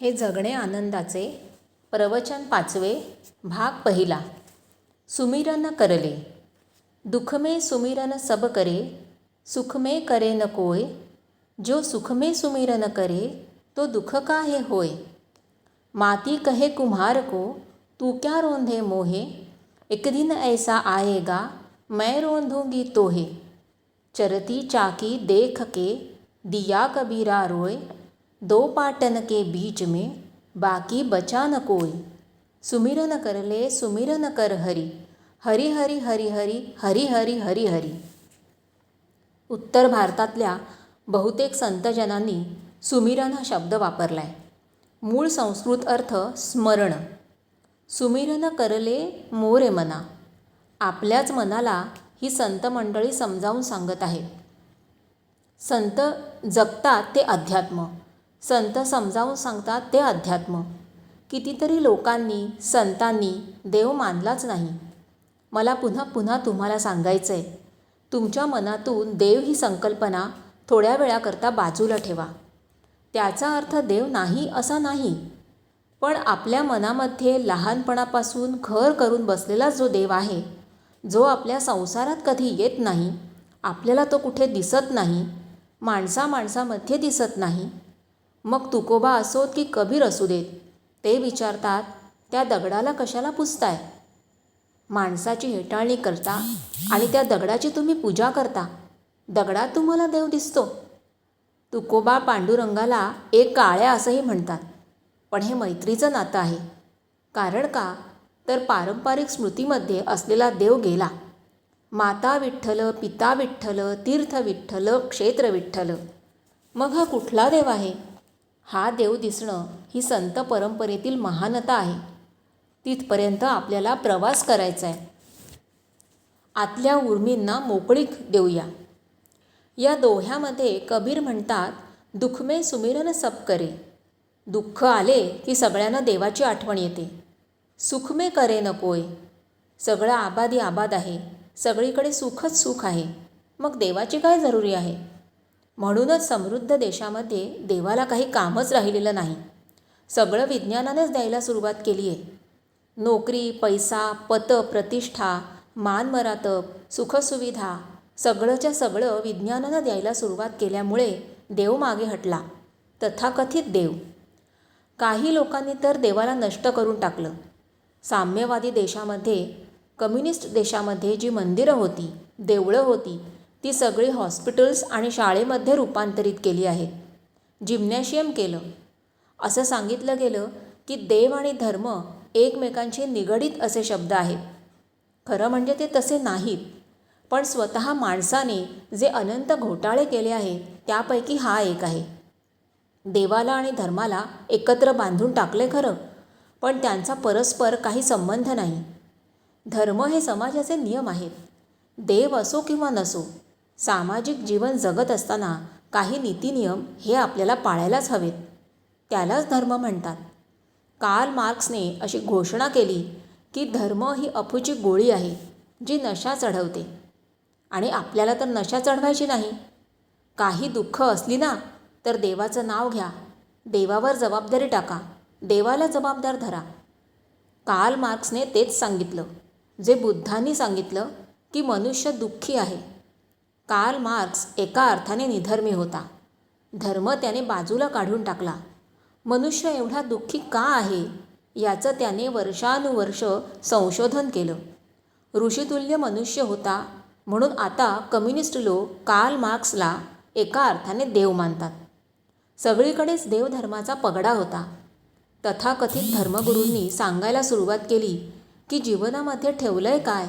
हे जगणे आनंदाचे प्रवचन पाचवे भाग पहिला. सुमिरन करले. दुख में सुमिरन सब करे सुखमे करे न कोय. जो सुखमे सुमिरन करे तो दुख काहे होय? माती कहे कुम्हार को तू क्या रोंधे मोहे? एक दिन ऐसा आएगा मैं रोंधूंगी तोहे। चरती चाकी देख के दिया कबीरा रोय दो पाटन के बीच में बाकी बचा न कोई। सुमिरन करले सुमिरन कर हरी। हरी हरी हरी हरी हरी हरी हरी हरी। उत्तर भारतातल्या बहुतेक संतजनांनी सुमिरन हा शब्द वापरला आहे मूळ संस्कृत अर्थ स्मरण. सुमिरन करले मोरे मना. आपल्याच मनाला ही संत मंडळी समजावून सांगत आहेत. संत जगतात ते अध्यात्म. संत समजावून सांगतात ते अध्यात्म. कितीतरी लोकांनी संतांनी देव मानलाच नाही. मला पुन्हा पुन्हा तुम्हाला सांगायचं आहे तुमच्या मनातून देव ही संकल्पना थोड्या वेळाकरता बाजूला ठेवा. त्याचा अर्थ देव नाही असा नाही. पण आपल्या मनामध्ये लहानपणापासून घर करून बसलेला जो देव आहे जो आपल्या संसारात कधी येत नाही आपल्याला तो कुठे दिसत नाही माणसा माणसामध्ये दिसत नाही मग तुकोबा असोत की कबीर असू देत ते विचारतात त्या दगडाला कशाला पुजताय माणसाची हेटाळणी करता आणि त्या दगडाची तुम्ही पूजा करता. दगडात तुम्हाला देव दिसतो. तुकोबा पांडुरंगाला एक काळ्या असंही म्हणतात. पण हे मैत्रीचं नातं आहे. कारण का? तर पारंपरिक स्मृतीमध्ये असलेला देव गेला. माता विठ्ठल पिता विठ्ठल तीर्थ विठ्ठल क्षेत्र विठ्ठल. मग हा कुठला देव आहे? हा देव दिसणं ही संत परंपरेतील महानता आहे. तिथपर्यंत आपल्याला प्रवास करायचा आहे आतल्या उर्मींना मोकळीक देऊया. या दोह्यामध्ये कबीर म्हणतात दुःखमे सुमिरन सप करे. दुःख आले की सगळ्यांना देवाची आठवण येते. सुखमे करे नकोय सगळं आबादी आबाद आहे. सगळीकडे सुखच सुख आहे. मग देवाची काय जरुरी आहे? म्हणूनच समृद्ध देशामध्ये देवाला काही कामच राहिलेलं नाही. सगळं विज्ञानानेच द्यायला सुरुवात केली आहे. नोकरी पैसा पत प्रतिष्ठा मानमरातप सुखसुविधा सगळंच्या सगळं विज्ञानानं द्यायला सुरुवात केल्यामुळे देव मागे हटला. तथाकथित देव. काही लोकांनी तर देवाला नष्ट करून टाकलं. साम्यवादी देशामध्ये कम्युनिस्ट देशामध्ये जी मंदिरं होती देवळं होती ती सगळी हॉस्पिटल्स आणि शाळेमध्ये रूपांतरित केली आहेत जिम्नॅशियम केलं. असं सांगितलं गेलं की देव आणि धर्म एकमेकांशी निगडीत असे शब्द आहेत. खरं म्हणजे ते तसे नाहीत. पण स्वतः माणसाने जे अनंत घोटाळे केले आहेत त्यापैकी हा एक आहे. देवाला आणि धर्माला एकत्र बांधून टाकले खरं पण त्यांचा परस्पर काही संबंध नाही. धर्म हे समाजाचे नियम आहेत. देव असो किंवा नसो सामाजिक जीवन जगत असताना काही नीतिनियम हे आपल्याला पाळायलाच हवेत. त्यालाच धर्म म्हणतात. कार्ल मार्क्सने अशी घोषणा केली की धर्म ही अफूची गोळी आहे जी नशा चढवते. आणि आपल्याला तर नशा चढवायची नाही. काही दुःख असली ना तर देवाचं नाव घ्या. देवावर जबाबदारी टाका. देवाला जबाबदार धरा. कार्ल मार्क्सने तेच सांगितलं जे बुद्धांनी सांगितलं की मनुष्य दुःखी आहे. कार्ल मार्क्स एका अर्थाने निधर्मी होता. धर्म त्याने बाजूला काढून टाकला. मनुष्य एवढा दुःखी का आहे? याचं त्याने वर्षानुवर्ष संशोधन केलं. ऋषितुल्य मनुष्य होता म्हणून आता कम्युनिस्ट लोक कार्ल मार्क्सला एका अर्थाने देव मानतात. सगळीकडेच देवधर्माचा पगडा होता. तथाकथित धर्मगुरूंनी सांगायला सुरुवात केली की जीवनामध्ये ठेवलं आहे काय?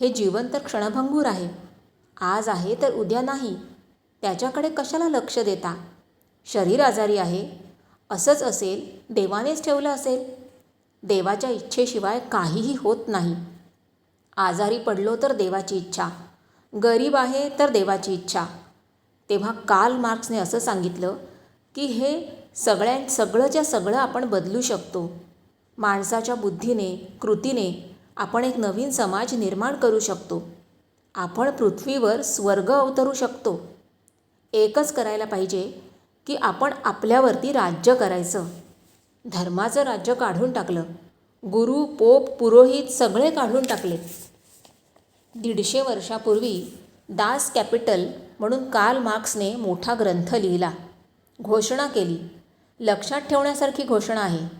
हे जीवन तर क्षणभंगूर आहे. आज आहे तर उद्या नाही. त्याच्याकडे कशाला लक्ष देता? शरीर आजारी आहे. असंच असेल देवानेच ठेवलं असेल. देवाच्या इच्छेशिवाय काहीही होत नाही. आजारी पडलो तर देवाची इच्छा. गरीब आहे तर देवाची इच्छा. तेव्हा काल मार्क्सने असं सांगितलं की हे सगळ्यां सगळंच्या सगळं आपण बदलू शकतो. माणसाच्या बुद्धीने कृतीने आपण एक नवीन समाज निर्माण करू शकतो. आपण पृथ्वीवर स्वर्ग अवतरू शकतो. एकच करायला पाहिजे की आपण आपल्यावरती राज्य करायचं. धर्माचं राज्य काढून टाकलं. गुरु पोप पुरोहित सगळे काढून टाकले. दीडशे वर्षापूर्वी दास कॅपिटल म्हणून कार्ल मार्क्सने मोठा ग्रंथ लिहिला. घोषणा केली. लक्षात ठेवण्यासारखी घोषणा आहे.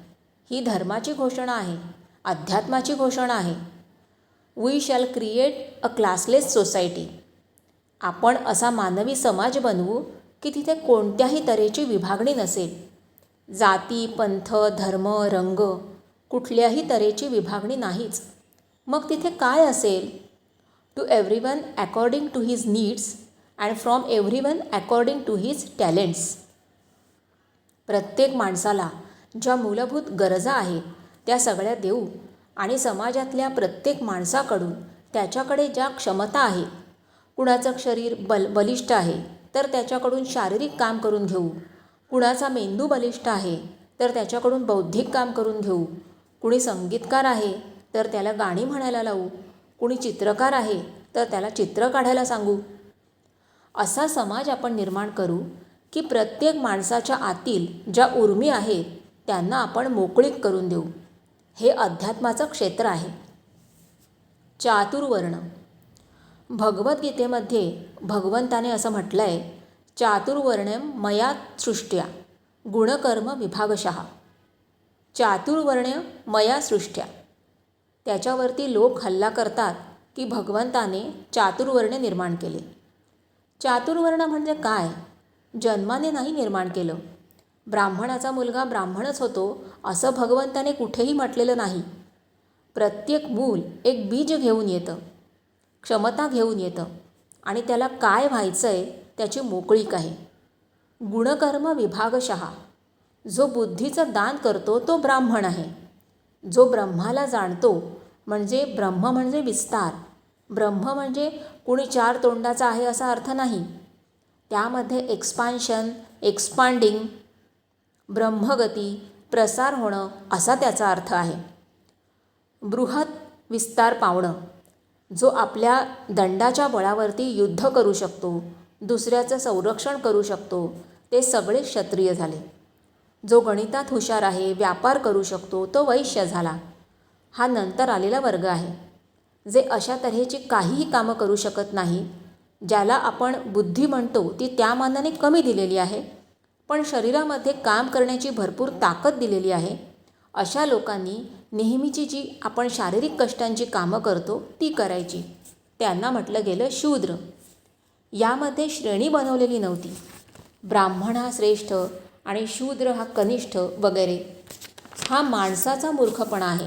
ही धर्माची घोषणा आहे. अध्यात्माची घोषणा आहे. We shall create a classless society आपण असा मानवी समाज बनवू की तिथे कोणत्याही तऱ्हेची विभागणी नसेल. जाती पंथ धर्म रंग कुठल्याही तऱ्हेची विभागणी नाहीच. मग तिथे काय असेल? To every one according to his needs and from every one according to his talents प्रत्येक माणसाला ज्या मूलभूत गरजा आहेत त्या सगळ्या देऊ. आणि समाजातल्या प्रत्येक माणसाकडून त्याच्याकडे ज्या क्षमता आहे कुणाचं शरीर बल बलिष्ठ आहे तर त्याच्याकडून शारीरिक काम करून घेऊ. कुणाचा मेंदू बलिष्ठ आहे तर त्याच्याकडून बौद्धिक काम करून घेऊ. कुणी संगीतकार आहे तर त्याला गाणी म्हणायला लावू. कुणी चित्रकार आहे तर त्याला चित्र काढायला सांगू. असा समाज आपण निर्माण करू की प्रत्येक माणसाच्या आतील ज्या उर्मी आहेत त्यांना आपण मोकळीक करून देऊ. हे अध्यात्माचं क्षेत्र आहे. चातुर्वर्ण. भगवद्गीतेमध्ये भगवंताने असं म्हटलं आहे चातुर्वर्ण मया सृष्ट्या गुणकर्म विभागशः. चातुर्वर्ण मया सृष्ट्या. त्याच्यावरती लोक हल्ला करतात की भगवंताने चातुर्वर्ण निर्माण केले. चातुर्वर्ण म्हणजे काय? जन्माने नाही निर्माण केलं. ब्राह्मणाचा मुलगा ब्राह्मणच होतो असं भगवंताने कुठेही म्हटलेलं नाही. प्रत्येक मूल एक बीज घेऊन येतं क्षमता घेऊन येतं आणि त्याला काय व्हायचं आहे त्याची मोकळीक आहे. गुणकर्म विभागशः. जो बुद्धीचं दान करतो तो ब्राह्मण आहे. जो ब्रह्माला जाणतो म्हणजे ब्रह्म म्हणजे विस्तार. ब्रह्म म्हणजे कुणी चार तोंडाचा आहे असा अर्थ नाही. त्यामध्ये एक्सपान्शन एक्सपांडिंग ब्रह्मगती प्रसार होणं असा त्याचा अर्थ आहे. बृहत विस्तार पावणं. जो आपल्या दंडाच्या बळावरती युद्ध करू शकतो दुसऱ्याचं संरक्षण करू शकतो ते सगळे क्षत्रिय झाले. जो गणितात हुशार आहे व्यापार करू शकतो तो वैश्य झाला. हा नंतर आलेला वर्ग आहे. जे अशा तऱ्हेची काहीही कामं करू शकत नाही ज्याला आपण बुद्धी म्हणतो ती त्या मानाने कमी दिलेली आहे. पण शरीरामध्ये काम करण्याची भरपूर ताकद दिलेली आहे. अशा लोकांनी नेहमीची जी आपण शारीरिक कष्टांची कामं करतो ती करायची. त्यांना म्हटलं गेलं शूद्र. यामध्ये श्रेणी बनवलेली नव्हती. ब्राह्मण हा श्रेष्ठ आणि शूद्र हा कनिष्ठ वगैरे. हा माणसाचा मूर्खपणा आहे.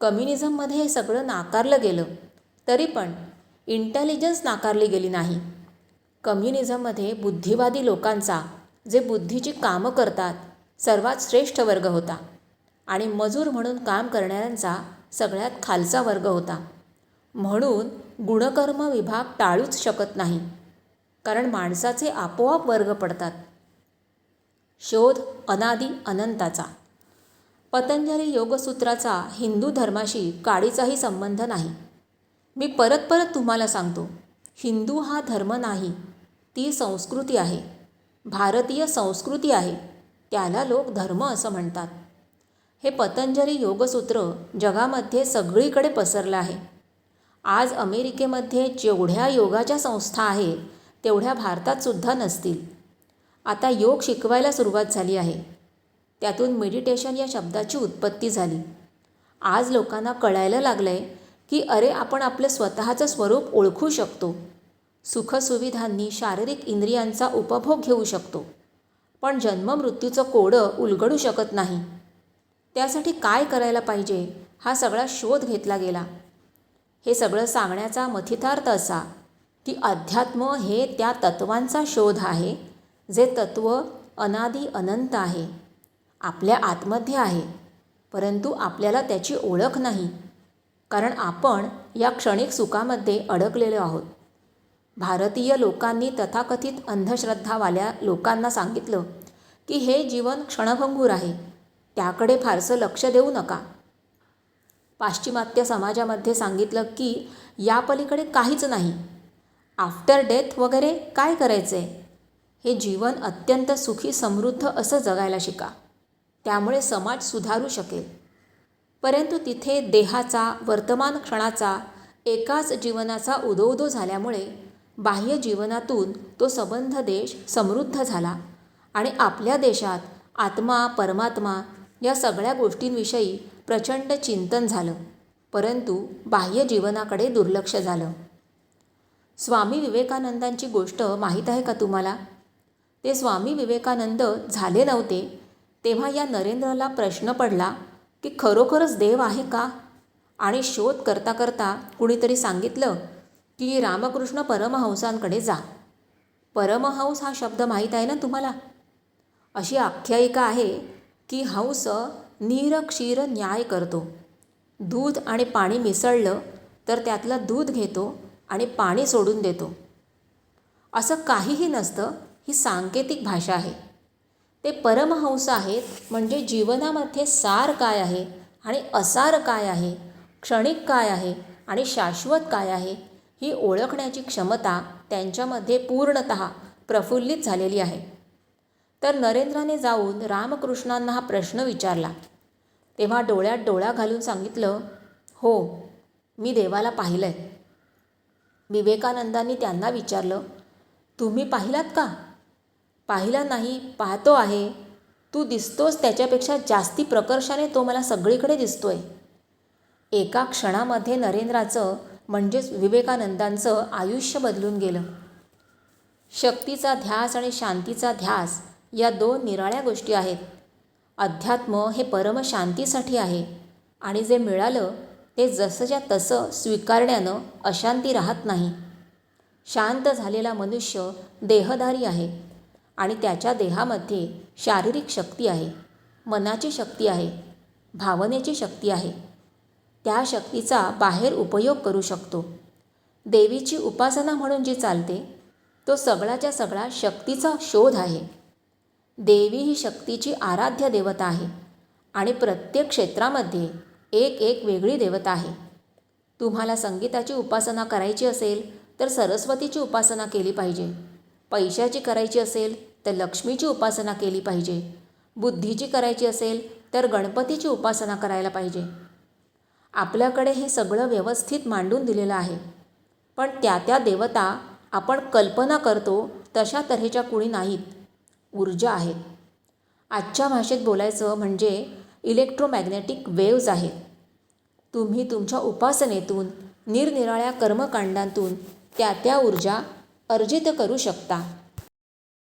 कम्युनिझममध्ये हे सगळं नाकारलं गेलं. तरी पण इंटेलिजन्स नाकारली गेली नाही. कम्युनिझममध्ये बुद्धिवादी लोकांचा जे बुद्धीची कामं करतात सर्वात श्रेष्ठ वर्ग होता. आणि मजूर म्हणून काम करणाऱ्यांचा सगळ्यात खालचा वर्ग होता. म्हणून गुणकर्म विभाग टाळूच शकत नाही. कारण माणसाचे आपोआप वर्ग पडतात. शोध अनादी अनंताचा. पतंजली योगसूत्राचा हिंदू धर्माशी काडीचाही संबंध नाही. मी परत परत तुम्हाला सांगतो हिंदू हा धर्म नाही ती संस्कृती आहे. भारतीय संस्कृती आहे त्याला लोक धर्म असं म्हणतात. हे पतंजली योगसूत्र जगामध्ये सगळीकडे पसरलं आहे. आज अमेरिकेमध्ये जेवढ्या योगाच्या संस्था आहेत तेवढ्या भारतातसुद्धा नसतील. आता योग शिकवायला सुरुवात झाली आहे. त्यातून मेडिटेशन या शब्दाची उत्पत्ती झाली. आज लोकांना कळायला लागलं आहे की अरे आपण आपलं स्वतःचं स्वरूप ओळखू शकतो. सुखसुविधांनी शारीरिक इंद्रियांचा उपभोग घेऊ शकतो. पण जन्ममृत्यूचं कोडं उलगडू शकत नाही. त्यासाठी काय करायला पाहिजे हा सगळा शोध घेतला गेला. हे सगळं सांगण्याचा मथितार्थ असा की अध्यात्म हे त्या तत्वांचा शोध आहे जे तत्त्व अनादी अनंत आहे आपल्या आतमध्ये आहे परंतु आपल्याला त्याची ओळख नाही कारण आपण या क्षणिक सुखामध्ये अडकलेलो आहोत. भारतीय लोकांनी तथाकथित अंधश्रद्धावाल्या लोकांना सांगितलं की हे जीवन क्षणभंगूर आहे. त्याकडे फारसं लक्ष देऊ नका. पाश्चिमात्य समाजामध्ये सांगितलं की यापलीकडे काहीच नाही. आफ्टर डेथ वगैरे काय करायचं आहे हे जीवन अत्यंत सुखी समृद्ध असं जगायला शिका. त्यामुळे समाज सुधारू शकेल. परंतु तिथे देहाचा वर्तमान क्षणाचा एकाच जीवनाचा उदोउदो झाल्यामुळे बाह्य जीवनातून तो संबंध देश समृद्ध झाला. आणि आपल्या देशात आत्मा परमात्मा या सगळ्या गोष्टींविषयी प्रचंड चिंतन झालं. परंतु बाह्य जीवनाकडे दुर्लक्ष झालं. स्वामी विवेकानंदांची गोष्ट माहीत आहे का तुम्हाला? ते स्वामी विवेकानंद झाले नव्हते तेव्हा या नरेंद्रला प्रश्न पडला की खरोखरच देव आहे का? आणि शोध करता करता कुणीतरी सांगितलं की रामकृष्ण परमहंसांकडे जा. परमहंस हा शब्द माहीत आहे ना तुम्हाला? अशी आख्यायिका आहे की हंस नीर क्षीर न्याय करतो. दूध आणि पाणी मिसळलं तर त्यातलं दूध घेतो आणि पाणी सोडून देतो. असं काहीही नसतं ही सांकेतिक भाषा आहे. ते परमहंस आहेत म्हणजे जीवनामध्ये सार काय आहे आणि असार काय आहे क्षणिक काय आहे आणि शाश्वत काय आहे ही ओळखण्याची क्षमता त्यांच्यामध्ये पूर्णत प्रफुल्लित झालेली आहे. तर नरेंद्राने जाऊन रामकृष्णांना हा प्रश्न विचारला. तेव्हा डोळ्यात डोळा घालून सांगितलं हो मी देवाला पाहिलं आहे विवेकानंदांनी त्यांना विचारलं तुम्ही पाहिलात का? पाहिला नाही पाहतो आहे. तू दिसतोस त्याच्यापेक्षा जास्ती प्रकर्षाने तो मला सगळीकडे दिसतोय. एका क्षणामध्ये नरेंद्राचं म्हणजेच विवेकानंदांचं आयुष्य बदलून गेलं. शक्तीचा ध्यास आणि शांतीचा ध्यास या दोन निराळ्या गोष्टी आहेत. अध्यात्म हे परमशांतीसाठी आहे आणि जे मिळालं ते जसंच्या तसं स्वीकारण्यानं अशांती राहत नाही. शांत झालेला मनुष्य देहधारी आहे आणि त्याच्या देहामध्ये शारीरिक शक्ती आहे मनाची शक्ती आहे भावनेची शक्ती आहे. त्या शक्तीचा बाहेर उपयोग करू शकतो. देवीची उपासना म्हणून जी चालते तो सगळाच्या सगळा शक्तीचा शोध आहे. देवी ही शक्तीची आराध्य देवता आहे आणि प्रत्येक क्षेत्रामध्ये एक एक वेगळी देवता आहे. तुम्हाला संगीताची उपासना करायची असेल तर सरस्वतीची उपासना केली पाहिजे. पैशाची करायची असेल तर लक्ष्मीची उपासना केली पाहिजे. बुद्धीची करायची असेल तर गणपतीची उपासना करायला पाहिजे. आपल्याकडे हे सगळं व्यवस्थित मांडून दिलेलं आहे. पण त्या त्या देवता आपण कल्पना करतो तशा तऱ्हेच्या कुणी नाहीत. ऊर्जा आहेत आजच्या भाषेत बोलायचं म्हणजे इलेक्ट्रोमॅग्नेटिक वेव्ज आहेत. तुम्ही तुमच्या उपासनेतून निरनिराळ्या कर्मकांडांतून त्या त्या ऊर्जा अर्जित करू शकता.